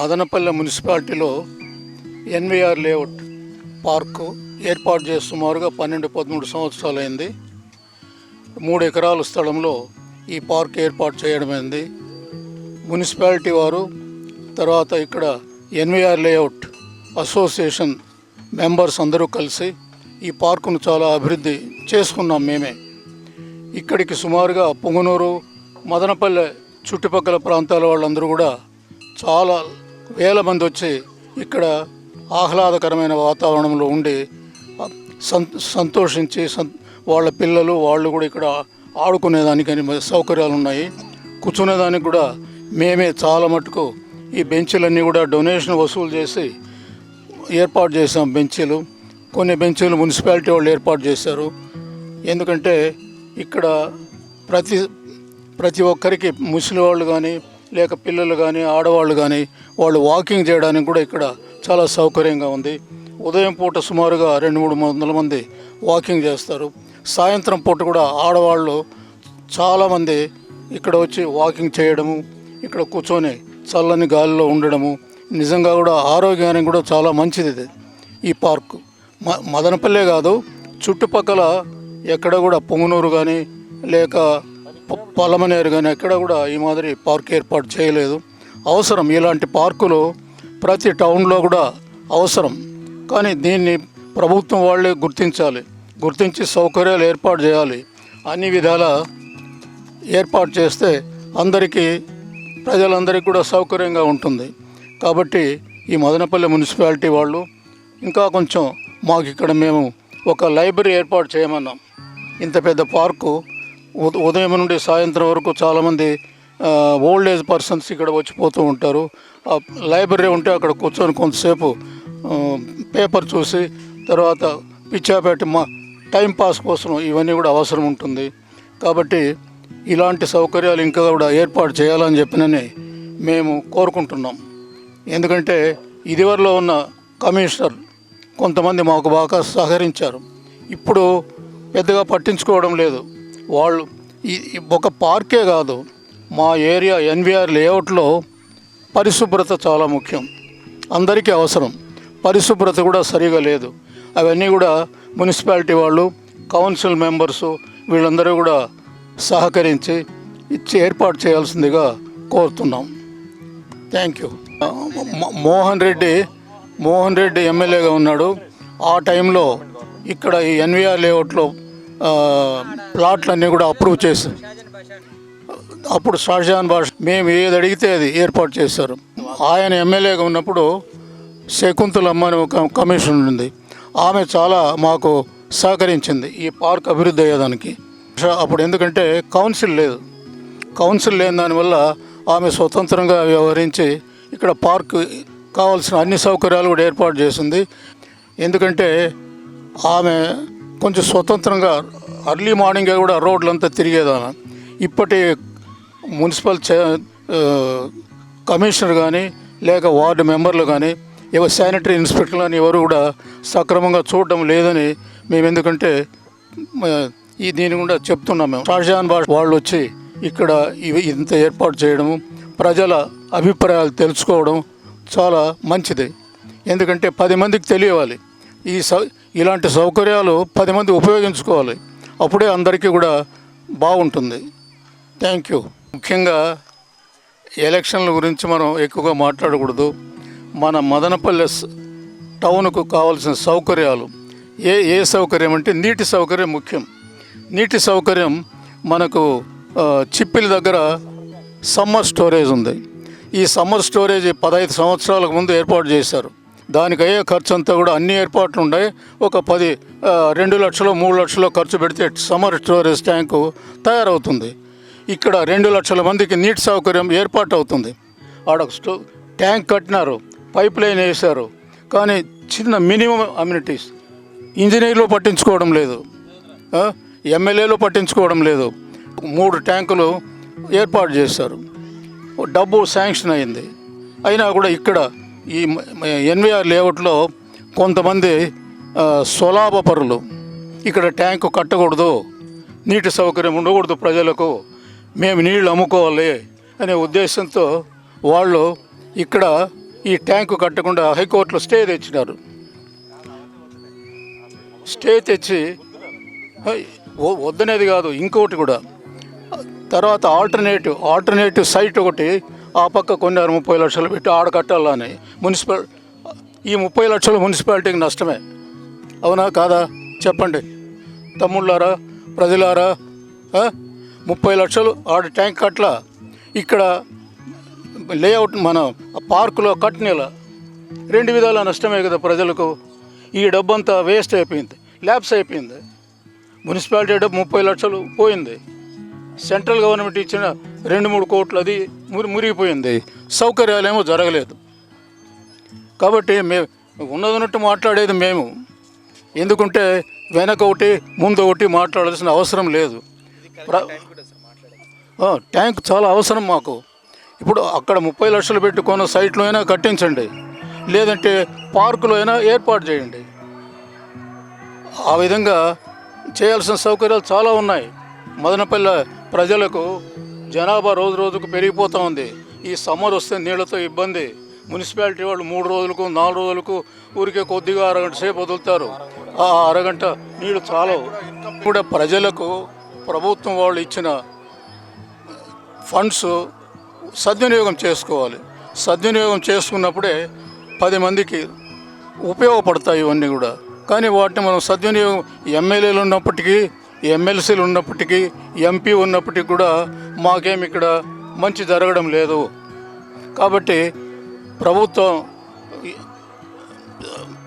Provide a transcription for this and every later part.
మదనపల్లె మున్సిపాలిటీలో NVR layout park ఏర్పాటు చేసి సుమారుగా పన్నెండు పదమూడు సంవత్సరాలైంది. మూడు ఎకరాల స్థలంలో ఈ పార్క్ ఏర్పాటు చేయడమైంది. మున్సిపాలిటీ వారు తర్వాత ఇక్కడ ఎన్విఆర్ లేఅవుట్ అసోసియేషన్ మెంబర్స్ అందరూ కలిసి ఈ పార్కును చాలా అభివృద్ధి చేసుకున్నాం మేమే. ఇక్కడికి సుమారుగా పొంగనూరు మదనపల్లె చుట్టుపక్కల ప్రాంతాల వాళ్ళందరూ కూడా చాలా వేల మంది వచ్చి ఇక్కడ ఆహ్లాదకరమైన వాతావరణంలో ఉండి సంతోషించి వాళ్ళ పిల్లలు వాళ్ళు కూడా ఇక్కడ ఆడుకునేదానికని సౌకర్యాలు ఉన్నాయి కూర్చునేదానికి కూడా మేమే చాలా మటుకు ఈ బెంచీలన్నీ కూడా డొనేషన్ వసూలు చేసి ఏర్పాటు చేసాం బెంచీలు. కొన్ని బెంచీలు మున్సిపాలిటీ వాళ్ళు ఏర్పాటు చేశారు. ఎందుకంటే ఇక్కడ ప్రతి ప్రతి ఒక్కరికి ముసలి వాళ్ళు కానీ లేక పిల్లలు కానీ ఆడవాళ్ళు కానీ వాళ్ళు వాకింగ్ చేయడానికి కూడా ఇక్కడ చాలా సౌకర్యంగా ఉంది. ఉదయం పూట సుమారుగా రెండు మూడు వందల మంది వాకింగ్ చేస్తారు. సాయంత్రం పూట కూడా ఆడవాళ్ళు చాలామంది ఇక్కడ వచ్చి వాకింగ్ చేయడము ఇక్కడ కూర్చొని చల్లని గాలిలో ఉండడము నిజంగా కూడా ఆరోగ్యానికి కూడా చాలా మంచిది ఇది. ఈ పార్కు మ మదనపల్లె కాదు చుట్టుపక్కల ఎక్కడ కూడా పొంగునూరు కానీ లేక పలమనేరు కానీ ఎక్కడ కూడా ఈ మాదిరి పార్క్ ఏర్పాటు చేయలేదు. అవసరం. ఇలాంటి పార్కులు ప్రతి టౌన్లో కూడా అవసరం. కానీ దీన్ని ప్రభుత్వం వాళ్ళే గుర్తించాలి. గుర్తించి సౌకర్యాలు ఏర్పాటు చేయాలి. అన్ని విధాల ఏర్పాటు చేస్తే అందరికీ ప్రజలందరికీ కూడా సౌకర్యంగా ఉంటుంది. కాబట్టి ఈ మదనపల్లి మున్సిపాలిటీ వాళ్ళు ఇంకా కొంచెం మాకు ఇక్కడ మేము ఒక లైబ్రరీ ఏర్పాటు చేయమన్నాం. ఇంత పెద్ద పార్కు ఉదయం నుండి సాయంత్రం వరకు చాలామంది ఓల్డ్ ఏజ్ పర్సన్స్ ఇక్కడ వచ్చిపోతూ ఉంటారు. ఆ లైబ్రరీ ఉంటే అక్కడ కూర్చొని కొంతసేపు పేపర్ చూసి తర్వాత పిచ్చాపేట మా టైం పాస్ కోసం ఇవన్నీ కూడా అవసరం ఉంటుంది. కాబట్టి ఇలాంటి సౌకర్యాలు ఇంకా కూడా ఏర్పాటు చేయాలని చెప్పినని మేము కోరుకుంటున్నాం. ఎందుకంటే ఇదివరలో ఉన్న కమిషనర్ కొంతమంది మాకు బాగా సహకరించారు. ఇప్పుడు పెద్దగా పట్టించుకోవడం లేదు. వాళ్ళు ఒక పార్కే కాదు మా ఏరియా ఎన్విఆర్ లేఅవుట్లో పరిశుభ్రత చాలా ముఖ్యం. అందరికీ అవసరం. పరిశుభ్రత కూడా సరిగా లేదు. అవన్నీ కూడా మున్సిపాలిటీ వాళ్ళు కౌన్సిల్ మెంబర్సు వీళ్ళందరూ కూడా సహకరించి ఇచ్చి ఏర్పాటు చేయాల్సిందిగా కోరుతున్నాం. Thank you. మోహన్ రెడ్డి మోహన్ రెడ్డి ఎమ్మెల్యేగా ఉన్నాడు. ఆ టైంలో ఇక్కడ ఈ ఎన్విఆర్ లేఅవుట్లో ప్లాట్లన్నీ కూడా అప్రూవ్ చేశారు అప్పుడు షాజహాన్ భాష మేము ఏది అడిగితే అది ఏర్పాటు చేశారు. ఆయన ఎమ్మెల్యేగా ఉన్నప్పుడు శకుంతలమ్మ అని ఒక కమిషన్ ఉంది. ఆమె చాలా మాకు సహకరించింది. ఈ పార్క్ అభివృద్ధి అయ్యేదానికి. అప్పుడు ఎందుకంటే కౌన్సిల్ లేదు. కౌన్సిల్ లేని దానివల్ల ఆమె స్వతంత్రంగా వ్యవహరించి ఇక్కడ పార్క్ కావాల్సిన అన్ని సౌకర్యాలు కూడా ఏర్పాటు చేసింది. ఎందుకంటే ఆమె కొంచెం స్వతంత్రంగా అర్లీ మార్నింగే కూడా రోడ్లంతా తిరిగేదాన. ఇప్పటి మున్సిపల్ కమిషనర్ కానీ లేక వార్డు మెంబర్లు కానీ ఎవరు శానిటరీ ఇన్స్పెక్టర్లు కానీ ఎవరు కూడా సక్రమంగా చూడడం లేదని మేము ఎందుకంటే ఈ దీని కూడా చెప్తున్నాం మేము. షాజహాన్ బాష్ వాళ్ళు వచ్చి ఇక్కడ ఇవి ఇంత ఏర్పాటు చేయడము ప్రజల అభిప్రాయాలు తెలుసుకోవడం చాలా మంచిది. ఎందుకంటే పది మందికి తెలియవాలి ఈ స ఇలాంటి సౌకర్యాలు పది మంది ఉపయోగించుకోవాలి. అప్పుడే అందరికీ కూడా బాగుంటుంది. థ్యాంక్ యూ ముఖ్యంగా ఎలక్షన్ల గురించి మనం ఎక్కువగా మాట్లాడకూడదు. మన మదనపల్లె టౌన్కు కావాల్సిన సౌకర్యాలు. ఏ ఏ సౌకర్యం అంటే నీటి సౌకర్యం ముఖ్యం. నీటి సౌకర్యం మనకు చిప్పిల దగ్గర సమ్మర్ స్టోరేజ్ ఉంది. ఈ సమ్మర్ స్టోరేజ్ పదహైదు సంవత్సరాలకు ముందు ఏర్పాటు చేశారు. దానికి అయ్యే ఖర్చు అంతా కూడా అన్ని ఏర్పాట్లు ఉన్నాయి. ఒక పది రెండు లక్షలు మూడు లక్షలు ఖర్చు పెడితే సమ్మర్ స్టోరేజ్ ట్యాంకు తయారవుతుంది. ఇక్కడ రెండు లక్షల మందికి నీటి సౌకర్యం ఏర్పాటు అవుతుంది ఆడ స్టో ట్యాంక్ కట్టినారు పైప్ లైన్ వేశారు. కానీ చిన్న మినిమం అమ్యూనిటీస్. ఇంజనీర్లు పట్టించుకోవడం లేదు. ఎమ్మెల్యేలు పట్టించుకోవడం లేదు. మూడు ట్యాంకులు ఏర్పాటు చేశారు. డబ్బు శాంక్షన్ అయింది. అయినా కూడా ఇక్కడ ఈ ఎన్విఆర్ లేఅవుట్లో కొంతమంది స్వలాభపరులు పరులు ఇక్కడ ట్యాంకు కట్టకూడదు నీటి సౌకర్యం ఉండకూడదు ప్రజలకు మేము నీళ్ళు అమ్ముకోవాలి అనే ఉద్దేశంతో వాళ్ళు ఇక్కడ ఈ ట్యాంకు కట్టకుండా హైకోర్టులో స్టే తెచ్చినారు. స్టే తెచ్చి వద్దనేది కాదు ఇంకోటి కూడా. తర్వాత ఆల్టర్నేటివ్ ఆల్టర్నేటివ్ సైట్ ఒకటి ఆ పక్క కొన్నారు ముప్పై లక్షలు పెట్టి ఆడ కట్టాలని. మున్సిపల్ ఈ ముప్పై లక్షలు మున్సిపాలిటీకి నష్టమే. అవునా కాదా? చెప్పండి. తమ్ముళ్ళారా? ప్రజలారా? ముప్పై లక్షలు ఆడ ట్యాంక్ కట్ల ఇక్కడ లేఅవుట్ మన పార్కులో కట్టినేలా? రెండు విధాల నష్టమే కదా ప్రజలకు. ఈ డబ్బంతా వేస్ట్ అయిపోయింది ల్యాబ్స్ అయిపోయింది. మున్సిపాలిటీ డబ్బు ముప్పై లక్షలు పోయింది. సెంట్రల్ గవర్నమెంట్ ఇచ్చిన రెండు మూడు కోట్లు అది మురి మురిగిపోయింది. సౌకర్యాలేమో జరగలేదు. కాబట్టి మేము ఉన్నదన్నట్టు మాట్లాడేది మేము. ఎందుకంటే వెనక ఒకటి ముందు ఒకటి మాట్లాడాల్సిన అవసరం లేదు. ట్యాంక్ చాలా అవసరం మాకు. ఇప్పుడు అక్కడ ముప్పై లక్షలు పెట్టుకున్న సైట్లో అయినా కట్టించండి. లేదంటే పార్కులో అయినా ఏర్పాటు చేయండి. ఆ విధంగా చేయాల్సిన సౌకర్యాలు చాలా ఉన్నాయి. మదనపల్లె ప్రజలకు జనాభా రోజు రోజుకు పెరిగిపోతూ ఉంది. ఈ సమ్మర్ వస్తే నీళ్ళతో ఇబ్బంది. మున్సిపాలిటీ వాళ్ళు మూడు రోజులకు నాలుగు రోజులకు ఊరికే కొద్దిగా అరగంట సేపు వదులుతారు. ఆ అరగంట నీళ్ళు చాలవు. కూడా ప్రజలకు ప్రభుత్వం వాళ్ళు ఇచ్చిన ఫండ్స్ సద్వినియోగం చేసుకోవాలి. సద్వినియోగం చేసుకున్నప్పుడే పది మందికి ఉపయోగపడతాయి ఇవన్నీ కూడా. కానీ వాటిని మనం సద్వినియోగం ఎమ్మెల్యేలు ఉన్నప్పటికీ ఎమ్మెల్సీలు ఉన్నప్పటికీ ఎంపీ ఉన్నప్పటికీ కూడా మాకేమి ఇక్కడ మంచి జరగడం లేదు. కాబట్టి ప్రభుత్వం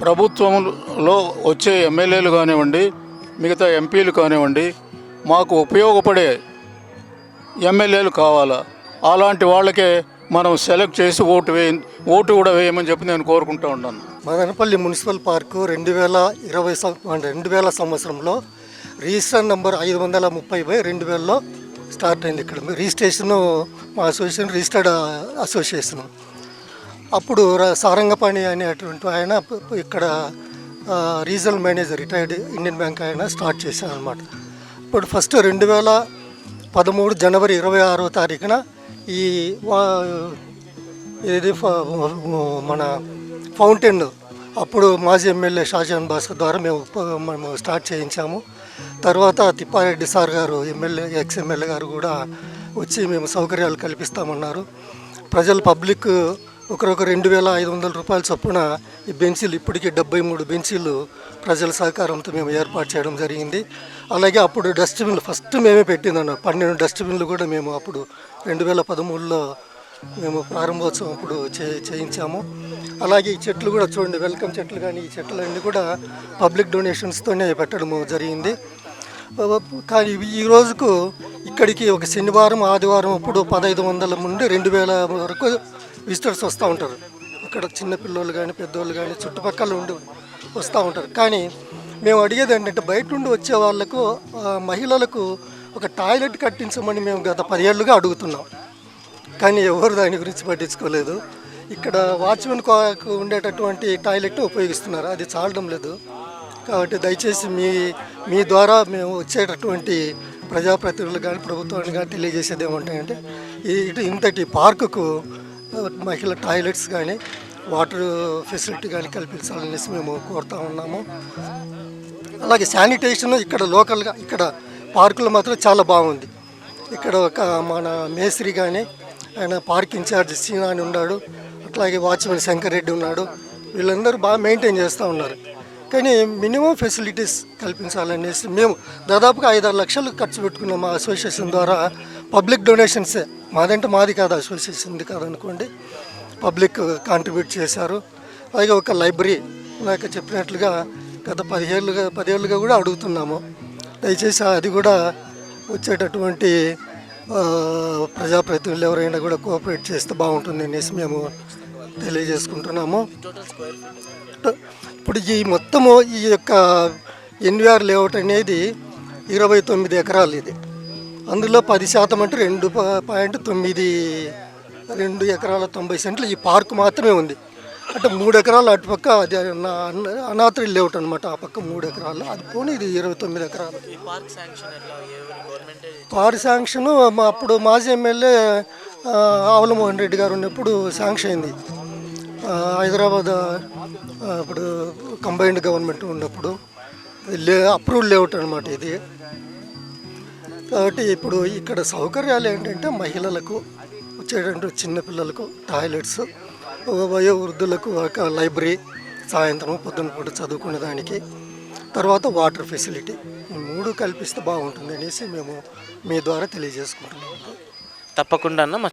ప్రభుత్వంలో వచ్చే ఎమ్మెల్యేలు కానివ్వండి మిగతా ఎంపీలు కానివ్వండి మాకు ఉపయోగపడే ఎమ్మెల్యేలు కావాలా? అలాంటి వాళ్ళకే మనం సెలెక్ట్ చేసి ఓటు వేయ ఓటు కూడా వేయమని చెప్పి నేను కోరుకుంటూ ఉన్నాను. మదనపల్లి మున్సిపల్ పార్కు రెండు వేల ఇరవై సం- రెండు వేల సంవత్సరంలో రిజిస్టర్ నెంబర్ ఐదు వందల ముప్పై బై రెండు వేలలో స్టార్ట్ అయింది ఇక్కడ. రిజిస్ట్రేషన్ మా అసోసియేషన్ రిజిస్టర్డ్ అసోసియేషన్. అప్పుడు ర- సారంగపాణి అనేటువంటి ఆయన ఇక్కడ regional manager retired Indian bank ఆయన స్టార్ట్ చేశారు అనమాట ఇప్పుడు ఫస్ట్ రెండు వేల పదమూడు జనవరి ఇరవై ఆరో తారీఖున ఈ వా- ఇది ఫ- మన ఫౌంటైన్ అప్పుడు మాజీ ఎమ్మెల్యే షాజహాన్ భాస్కర్ ద్వారా మేము మేము స్టార్ట్ చేయించాము. తర్వాత తిప్పారెడ్డి సార్ గారు ఎమ్మెల్యే ఎక్స్ ఎమ్మెల్యే గారు కూడా వచ్చి మేము సౌకర్యాలు కల్పిస్తామన్నారు. ప్రజలు పబ్లిక్ ఒకరొక రెండు వేల ఐదు వందల రూపాయల చొప్పున ఈ బెంచీలు ఇప్పటికీ డెబ్బై మూడు బెంచీలు ప్రజల సహకారంతో మేము ఏర్పాటు చేయడం జరిగింది. అలాగే అప్పుడు డస్ట్బిన్లు ఫస్ట్ మేమే పెట్టిందన్న పన్నెండు డస్ట్బిన్లు కూడా మేము అప్పుడు రెండు వేల పదమూడులో మేము ప్రారంభోత్సవం అప్పుడు చే చేయించాము. అలాగే ఈ చెట్లు కూడా చూడండి వెల్కమ్ చెట్లు కానీ ఈ చెట్లన్నీ కూడా పబ్లిక్ డొనేషన్స్తోనే పెట్టడం జరిగింది. కానీ ఈ రోజుకు ఇక్కడికి ఒక శనివారం ఆదివారం అప్పుడు పదహైదు వందల నుండి రెండు వేల వరకు విజిటర్స్ వస్తూ ఉంటారు. ఇక్కడ చిన్న పిల్లోళ్ళు కానీ పెద్దోళ్ళు కానీ చుట్టుపక్కల ఉండి వస్తూ ఉంటారు. కానీ మేము అడిగేది ఏంటంటే బయట నుండి వచ్చే వాళ్ళకు మహిళలకు ఒక టాయిలెట్ కట్టించమని మేము గత పదేళ్ళుగా అడుగుతున్నాం. కానీ ఎవరు దాని గురించి పట్టించుకోలేదు. ఇక్కడ వాచ్మెన్ ఉండేటటువంటి టాయిలెట్ ఉపయోగిస్తున్నారు. అది చాలడం లేదు. కాబట్టి దయచేసి మీ మీ ద్వారా మేము వచ్చేటటువంటి ప్రజాప్రతినిధులు కానీ ప్రభుత్వాన్ని కానీ తెలియజేసేది ఏమంటాయంటే ఇటు ఇంతటి పార్కుకు మహిళ టాయిలెట్స్ కానీ వాటర్ ఫెసిలిటీ కానీ కల్పించాలనేసి మేము కోరుతా ఉన్నాము. అలాగే శానిటేషన్ ఇక్కడ లోకల్గా ఇక్కడ పార్కులో మాత్రం చాలా బాగుంది. ఇక్కడ ఒక మన మేస్త్రి కానీ ఆయన పార్క్ ఇన్ఛార్జ్ సీనా అని ఉన్నాడు. అట్లాగే వాచ్మెన్ శంకర్ రెడ్డి ఉన్నాడు. వీళ్ళందరూ బాగా మెయింటైన్ చేస్తూ ఉన్నారు. కానీ మినిమం ఫెసిలిటీస్ కల్పించాలనేసి మేము దాదాపుగా ఐదారు లక్షలు ఖర్చు పెట్టుకున్నాం మా అసోసియేషన్ ద్వారా. పబ్లిక్ డొనేషన్సే మాదంటే మాది కాదు అసోసియేషన్ది కాదనుకోండి. పబ్లిక్ కాంట్రిబ్యూట్ చేశారు. అలాగే ఒక లైబ్రరీ నాకు చెప్పినట్లుగా గత పదిహేళ్ళుగా పదేళ్ళుగా కూడా అడుగుతున్నాము. దయచేసి అది కూడా వచ్చేటటువంటి ప్రజాప్రతినిధులు ఎవరైనా కూడా కోఆపరేట్ చేస్తే బాగుంటుంది అనేసి మేము తెలియజేసుకుంటున్నాము. ఇప్పుడు ఈ మొత్తము ఈ యొక్క ఎన్విఆర్ లేఅవుట్ అనేది ఇరవై తొమ్మిది ఎకరాలు ఇది. అందులో పది శాతం అంటే రెండు పాయింట్ తొమ్మిది రెండు ఎకరాల తొంభై సెంట్లు ఈ పార్క్ మాత్రమే ఉంది. అంటే మూడు ఎకరాలు అటుపక్క అది అనాథరి లేఅవుట్ అనమాట ఆ పక్క మూడు ఎకరాలు. అది పోనీ ఇది ఇరవై తొమ్మిది ఎకరాలు. వారి శాంక్షన్ మా అప్పుడు మాజీ ఎమ్మెల్యే ఆవులమోహన్ రెడ్డి గారు ఉన్నప్పుడు శాంక్షన్ అయింది. హైదరాబాద్ ఇప్పుడు అప్పుడు కంబైన్డ్ గవర్నమెంట్ ఉన్నప్పుడు లే అప్రూవల్ లేఅవుట్ అనమాట ఇది. కాబట్టి ఇప్పుడు ఇక్కడ సౌకర్యాలు ఏంటంటే మహిళలకు వచ్చేటటువంటి చిన్నపిల్లలకు టాయిలెట్స్ వయో వృద్ధులకు ఒక లైబ్రరీ సాయంత్రం పొద్దున పూట చదువుకునే దానికి తర్వాత వాటర్ ఫెసిలిటీ. మూడు కల్పిస్తే బాగుంటుంది అనేసి మేము మీ ద్వారా తెలియజేసుకుంటున్నాము. తప్పకుండా అన్న మా